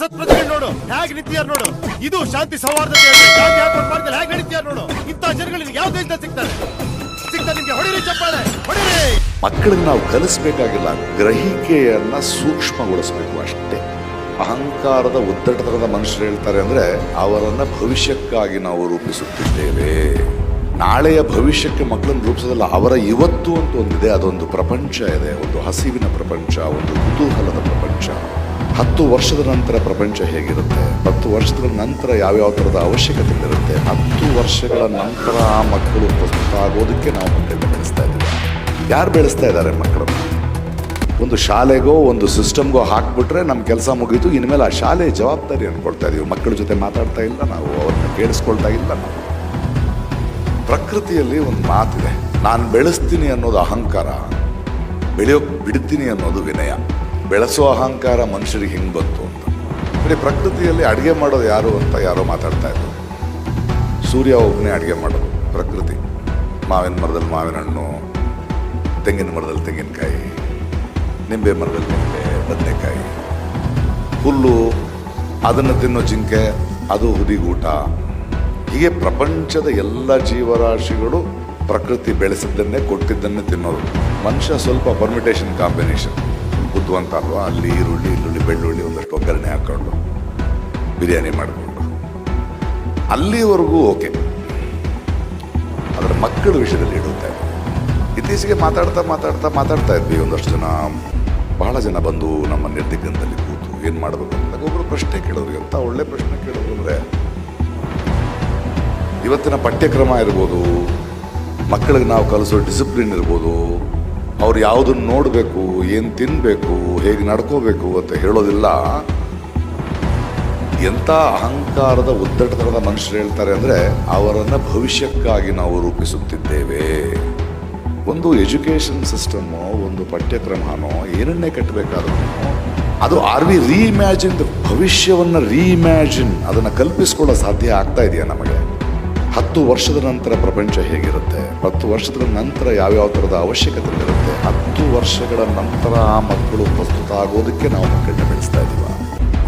ಸಂಸತ್ ಪ್ರಜೆಗಳು ನೋಡು. ಹೇಗೆ ನಿಂತಿಯಾರ ನೋಡು. ಇದು ಶಾಂತಿ ಸೌಹಾರ್ದತೆ ಭಾರತದಲ್ಲಿ ಹೇಗ್ ನಡೀತಿಯಾರ ನೋಡು. ಇಂಥ ಜನಗಳಿಗೆ ಯಾವ ದೇಶದಲ್ಲಿ ಸಿಗ್ತಾರೆ? ಸಿಗ್ತಾರೆ ನಿಮ್ಗೆ ಹೊಡಿರಿ ಚಪ್ಪಾಳೆ. ಹೊಡಿರಿ. ಮಕ್ಕಳಿಗೆ ನಾವು ಕಲಿಸ್ಬೇಕಾಗಿಲ್ಲ. ಗ್ರಹಿಕೆಯನ್ನ ಸೂಕ್ಷ್ಮಗೊಳಿಸಬೇಕು ಅಷ್ಟೇ. ಅಹಂಕಾರದ ಉದ್ದಟತನದ ಮನುಷ್ಯರು ಹೇಳ್ತಾರೆ ಅಂದ್ರೆ ಅವರನ್ನ ಭವಿಷ್ಯಕ್ಕಾಗಿ ನಾವು ರೂಪಿಸುತ್ತಿದ್ದೇವೆ. ನಾಳೆಯ ಭವಿಷ್ಯಕ್ಕೆ ಮಕ್ಕಳನ್ನು ರೂಪಿಸೋದಲ್ಲ, ಅವರ ಇವತ್ತು ಅಂತ ಒಂದಿದೆ, ಅದೊಂದು ಪ್ರಪಂಚ ಇದೆ, ಒಂದು ಹಸಿವಿನ ಪ್ರಪಂಚ, ಒಂದು ಕುತೂಹಲದ ಪ್ರಪಂಚ. ಹತ್ತು ವರ್ಷದ ನಂತರ ಪ್ರಪಂಚ ಹೇಗಿರುತ್ತೆ? ಹತ್ತು ವರ್ಷದ ನಂತರ ಯಾವ್ಯಾವ ಥರದ ಅವಶ್ಯಕತೆಗಳಿರುತ್ತೆ ಹತ್ತು ವರ್ಷಗಳ ನಂತರ ಆ ಮಕ್ಕಳು ಪ್ರಸ್ತುತ ಆಗೋದಕ್ಕೆ ನಾವು ಮಕ್ಕಳನ್ನ ಬೆಳೆಸ್ತಾ ಇದ್ದೀವಿ. ಯಾರು ಬೆಳೆಸ್ತಾ ಇದ್ದಾರೆ ಮಕ್ಕಳು ಒಂದು ಶಾಲೆಗೋ, ಒಂದು ಸಿಸ್ಟಮ್ಗೋ ಹಾಕ್ಬಿಟ್ರೆ ನಮ್ಮ ಕೆಲಸ ಮುಗೀತು, ಇನ್ಮೇಲೆ ಆ ಶಾಲೆ ಜವಾಬ್ದಾರಿ ಅನ್ಕೊಳ್ತಾ ಇದೀವಿ. ಮಕ್ಕಳ ಜೊತೆ ಮಾತಾಡ್ತಾ ಇಲ್ಲ ನಾವು, ಅವ್ರನ್ನ ಕೇಳಿಸ್ಕೊಳ್ತಾ ಇಲ್ಲ ನಾವು. ಪ್ರಕೃತಿಯಲ್ಲಿ ಒಂದು ಮಾತಿದೆ. ನಾನು ಬೆಳೆಸ್ತೀನಿ ಅನ್ನೋದು ಅಹಂಕಾರ. ಬೆಳೆಯೋಕೆ ಬಿಡ್ತೀನಿ ಅನ್ನೋದು ವಿನಯ. ಬೆಳೆಸೋ ಅಹಂಕಾರ ಮನುಷ್ಯರಿಗೆ ಹಿಂಗೆ ಬಂತು ಅಂತ. ಬರೀ ಪ್ರಕೃತಿಯಲ್ಲಿ ಅಡುಗೆ ಮಾಡೋದು ಯಾರು ಅಂತ ಯಾರೋ ಮಾತಾಡ್ತಾ ಇದ್ರು. ಸೂರ್ಯ ಒಬ್ಬನೇ ಅಡುಗೆ ಮಾಡೋದು, ಪ್ರಕೃತಿ. ಮಾವಿನ ಮರದಲ್ಲಿ ಮಾವಿನ ಹಣ್ಣು ತೆಂಗಿನ ಮರದಲ್ಲಿ ತೆಂಗಿನಕಾಯಿ, ನಿಂಬೆ ಮರದಲ್ಲಿ ನಿಂಬೆ, ಬದನೆಕಾಯಿ. ಹುಲ್ಲು, ಅದನ್ನು ತಿನ್ನೋ ಜಿಂಕೆ, ಅದು ಹುದಿಗೂಟ. ಹೀಗೆ ಪ್ರಪಂಚದ ಎಲ್ಲ ಜೀವರಾಶಿಗಳು ಪ್ರಕೃತಿ ಬೆಳೆಸಿದ್ದನ್ನೇ ಕೊಟ್ಟಿದ್ದನ್ನೇ ತಿನ್ನೋದು ಮನುಷ್ಯ ಸ್ವಲ್ಪ ಪರ್ಮಿಟೇಷನ್ ಕಾಂಬಿನೇಷನ್ ಬುದ್ಧಿವಂತ ಅಲ್ವಾ ಅಲ್ಲಿ ಈರುಳ್ಳಿ ಈರುಳ್ಳಿ, ಬೆಳ್ಳುಳ್ಳಿ ಒಂದಷ್ಟು ಒಗ್ಗರಣೆ ಹಾಕ್ಕೊಂಡು ಬಿರಿಯಾನಿ ಮಾಡಿಕೊಂಡು. ಅಲ್ಲಿವರೆಗೂ ಓಕೆ. ಅದರ ಮಕ್ಕಳ ವಿಷಯದಲ್ಲಿ ಇಡುತ್ತೆ ಇತ್ತೀಚೆಗೆ ಮಾತಾಡ್ತಾ ಮಾತಾಡ್ತಾ ಮಾತಾಡ್ತಾ ಇದ್ವಿ. ಒಂದಷ್ಟು ಜನ, ಬಹಳ ಜನ ಬಂದು ನಮ್ಮ ನಿರ್ದಿಗ್ಗಂದಲ್ಲಿ ಕೂತು ಏನು ಮಾಡಬೇಕು ಅಂತ. ಒಬ್ಬರು ಪ್ರಶ್ನೆ ಕೇಳೋರಿಗೆ ಅಂತ ಒಳ್ಳೆ ಪ್ರಶ್ನೆ ಕೇಳೋರು ಅಂದರೆ ಇವತ್ತಿನ ಪಠ್ಯಕ್ರಮ ಇರ್ಬೋದು, ಮಕ್ಕಳಿಗೆ ನಾವು ಕಲಿಸೋ ಡಿಸಿಪ್ಲಿನ್ ಇರ್ಬೋದು, ಅವ್ರು ಯಾವುದನ್ನು ನೋಡಬೇಕು, ಏನು ತಿನ್ನಬೇಕು ಹೇಗೆ ನಡ್ಕೋಬೇಕು ಅಂತ ಹೇಳೋದಿಲ್ಲ. ಎಂಥ ಅಹಂಕಾರದ ಉದ್ದಟತನದ ಮನುಷ್ಯರು ಹೇಳ್ತಾರೆ ಅಂದರೆ ಅವರನ್ನು ಭವಿಷ್ಯಕ್ಕಾಗಿ ನಾವು ರೂಪಿಸುತ್ತಿದ್ದೇವೆ. ಒಂದು ಎಜುಕೇಷನ್ ಸಿಸ್ಟಮ್ಮು ಒಂದು ಪಠ್ಯಕ್ರಮನೋ ಏನನ್ನೇ ಕಟ್ಟಬೇಕಾದ್ರೂ, ಅದು ಆರ್ ವಿ ರೀಇಮ್ಯಾಜಿನ್ ಭವಿಷ್ಯವನ್ನು ರೀಇಮ್ಯಾಜಿನ್ ಅದನ್ನು ಕಲ್ಪಿಸ್ಕೊಳ್ಳೋ ಸಾಧ್ಯ ಆಗ್ತಾ ಇದೆಯಾ ನಮಗೆ? ಹತ್ತು ವರ್ಷದ ನಂತರ ಪ್ರಪಂಚ ಹೇಗಿರುತ್ತೆ? ಹತ್ತು ವರ್ಷದ ನಂತರ ಯಾವ್ಯಾವ ಥರದ ಅವಶ್ಯಕತೆಗಳಿರುತ್ತೆ ಹತ್ತು ವರ್ಷಗಳ ನಂತರ ಆ ಮಕ್ಕಳು ಪ್ರಸ್ತುತ ಆಗೋದಕ್ಕೆ ನಾವು ಮಕ್ಕಳನ್ನ ಬೆಳೆಸ್ತಾ ಇದ್ದೀವ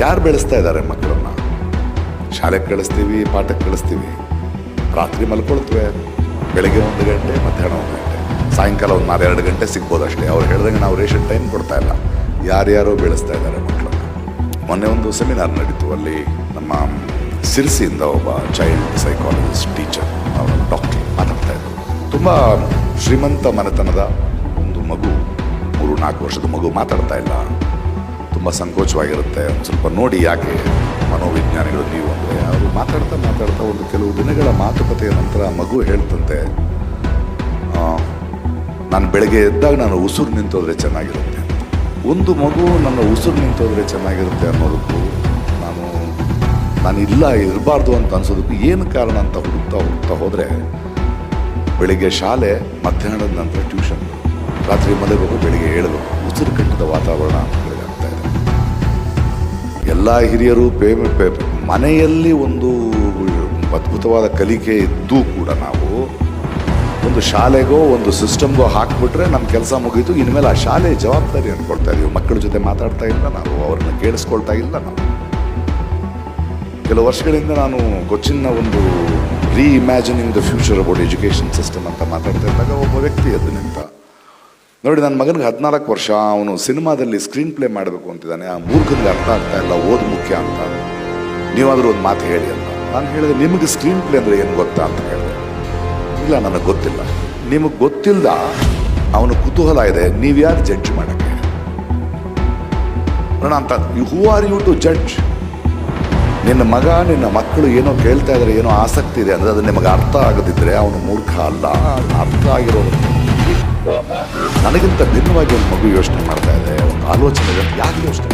ಯಾರು ಬೆಳೆಸ್ತಾ ಇದ್ದಾರೆ ಮಕ್ಕಳನ್ನ? ಶಾಲೆಗೆ ಕಳಿಸ್ತೀವಿ ಪಾಠಕ್ಕೆ ಕಳಿಸ್ತೀವಿ. ರಾತ್ರಿ ಮಲ್ಕೊಳ್ತೇವೆ. ಬೆಳಗ್ಗೆ ಒಂದು ಗಂಟೆ, ಮಧ್ಯಾಹ್ನ ಒಂದು ಗಂಟೆ. ಸಾಯಂಕಾಲ ಒಂದು ನಾಲ್ಕು ಗಂಟೆ ಸಿಗ್ಬೋದು ಅಷ್ಟೇ ಅವ್ರು ಹೇಳಿದಂಗೆ ನಾವು ರೇಷನ್ ಟೈಮ್ ಕೊಡ್ತಾ ಇಲ್ಲ. ಯಾರ್ಯಾರೋ ಬೆಳೆಸ್ತಾ ಇದ್ದಾರೆ ಮಕ್ಕಳನ್ನ. ಮೊನ್ನೆ ಒಂದು ಸೆಮಿನಾರ್ ನಡೀತು ಅಲ್ಲಿ ನಮ್ಮ ಸಿರ್ಸಿಯಿಂದ ಒಬ್ಬ ಚೈಲ್ಡ್ ಸೈಕಾಲಜಿಸ್ಟ್ ಟೀಚರ್ ಅವರ ಡಾಕ್ಟರ್ ಮಾತಾಡ್ತಾ ಇದ್ದರು ತುಂಬ ಶ್ರೀಮಂತ ಮನೆತನದ ಒಂದು ಮಗು, ಮೂರು ನಾಲ್ಕು ವರ್ಷದ ಮಗು ಮಾತಾಡ್ತಾ ಇಲ್ಲ. ತುಂಬ ಸಂಕೋಚವಾಗಿರುತ್ತೆ. ಒಂದು ಸ್ವಲ್ಪ ನೋಡಿ ಯಾಕೆ ಮನೋವಿಜ್ಞಾನಿಗಳು ನೀವು ಅಂದರೆ ಅವರು ಮಾತಾಡ್ತಾ ಮಾತಾಡ್ತಾ ಒಂದು ಕೆಲವು ದಿನಗಳ ಮಾತುಕತೆಯ ನಂತರ ಮಗು ಹೇಳ್ತಂತೆ ನಾನು ಬೆಳಗ್ಗೆ ಎದ್ದಾಗ ನಾನು ಉಸಿರು ನಿಂತೋದ್ರೆ ಚೆನ್ನಾಗಿರುತ್ತೆ. ಒಂದು ಮಗು ನನ್ನ ಉಸಿರು ನಿಂತೋದ್ರೆ ಚೆನ್ನಾಗಿರುತ್ತೆ ಅನ್ನೋದಕ್ಕೂ ನಾನು ನಾನು ಇಲ್ಲ ಇರಬಾರ್ದು ಅಂತ ಅನ್ಸೋದಕ್ಕೂ ಏನು ಕಾರಣ ಅಂತ ಹುಡುಕ್ತಾ ಹುಡುಕ್ತಾ ಹೋದರೆ, ಬೆಳಿಗ್ಗೆ ಶಾಲೆ, ಮಧ್ಯಾಹ್ನದ ನಂತರ ಟ್ಯೂಷನ್ ರಾತ್ರಿ ಮಲಗಬೇಕು ಬೆಳಿಗ್ಗೆ ಏಳಲು ಉಸಿರು ಕಟ್ಟಿದ ವಾತಾವರಣ ಬೆಳಗಾಗ್ತಾ ಇದೆ. ಎಲ್ಲ ಹಿರಿಯರು ಪೇ- ಮನೆಯಲ್ಲಿ ಒಂದು ಅದ್ಭುತವಾದ ಕಲಿಕೆ ಇದ್ದೂ ಕೂಡ ನಾವು ಒಂದು ಶಾಲೆಗೋ, ಒಂದು ಸಿಸ್ಟಮ್ಗೋ ಹಾಕ್ಬಿಟ್ರೆ ನಮ್ಮ ಕೆಲಸ ಮುಗೀತು, ಇನ್ಮೇಲೆ ಆ ಶಾಲೆ ಜವಾಬ್ದಾರಿ ಅನ್ಕೊಳ್ತಾ ಇದೀವಿ. ಮಕ್ಕಳ ಜೊತೆ ಮಾತಾಡ್ತಾ ಇಲ್ಲ ನಾವು, ಅವ್ರನ್ನ ಕೇಳಿಸ್ಕೊಳ್ತಾ ಇಲ್ಲ ನಾವು. ಕೆಲವು ವರ್ಷಗಳಿಂದ ನಾನು ಕೊಚ್ಚಿನ ಒಂದು reimagining the future about education system ಅಂತ ಮಾತಾಡ್ತಾ ಇದ್ದಾಗ ಒಬ್ಬ ವ್ಯಕ್ತಿ ಅದು ನಿಂತ ನೋಡಿ ನನ್ನ ಮಗನಿಗೆ ಹದಿನಾಲ್ಕು ವರ್ಷ, ಅವನು ಸಿನಿಮಾದಲ್ಲಿ ಸ್ಕ್ರೀನ್ ಪ್ಲೇ ಮಾಡಬೇಕು ಅಂತಿದ್ದಾನೆ. ಆ ಮೂರ್ಖನಿಗೆ ಅರ್ಥ ಆಗ್ತಾ ಇಲ್ಲ, ಓದು ಮುಖ್ಯ ಅಂತ. ನೀವಾದರೂ ಒಂದು ಮಾತು ಹೇಳಿ ಅಂತ. ನಾನು ಹೇಳಿದೆ, ನಿಮಗೆ ಸ್ಕ್ರೀನ್ ಪ್ಲೇ ಅಂದರೆ ಏನು ಗೊತ್ತಾ? ಅಂತ ಹೇಳಿದೆ. ಇಲ್ಲ, ನನಗೆ ಗೊತ್ತಿಲ್ಲ. ನಿಮಗೆ ಗೊತ್ತಿಲ್ಲದ ಅವನು ಕುತೂಹಲ ಇದೆ ನೀವು ಯಾರು ಜಡ್ಜ್ ಮಾಡೋಕ್ಕೆ? ನೋಡೋಣ ಅಂತ who are you to judge ನಿನ್ನ ಮಗ, ನಿನ್ನ ಮಕ್ಕಳು ಏನೋ ಕೇಳ್ತಾ ಇದ್ದಾರೆ ಏನೋ ಆಸಕ್ತಿ ಇದೆ ಅಂದರೆ ಅದು ನಿಮಗೆ ಅರ್ಥ ಆಗದಿದ್ದರೆ ಅವನು ಮೂರ್ಖ ಅಲ್ಲ, ಅರ್ಥ ಆಗಿರೋದು ನನಗಿಂತ ಭಿನ್ನವಾಗಿ ಒಂದು ಮಗು ಯೋಚನೆ ಮಾಡ್ತಾ ಇದೆ, ಒಂದು ಆಲೋಚನೆ ಯಾಕೆ ಯೋಚನೆ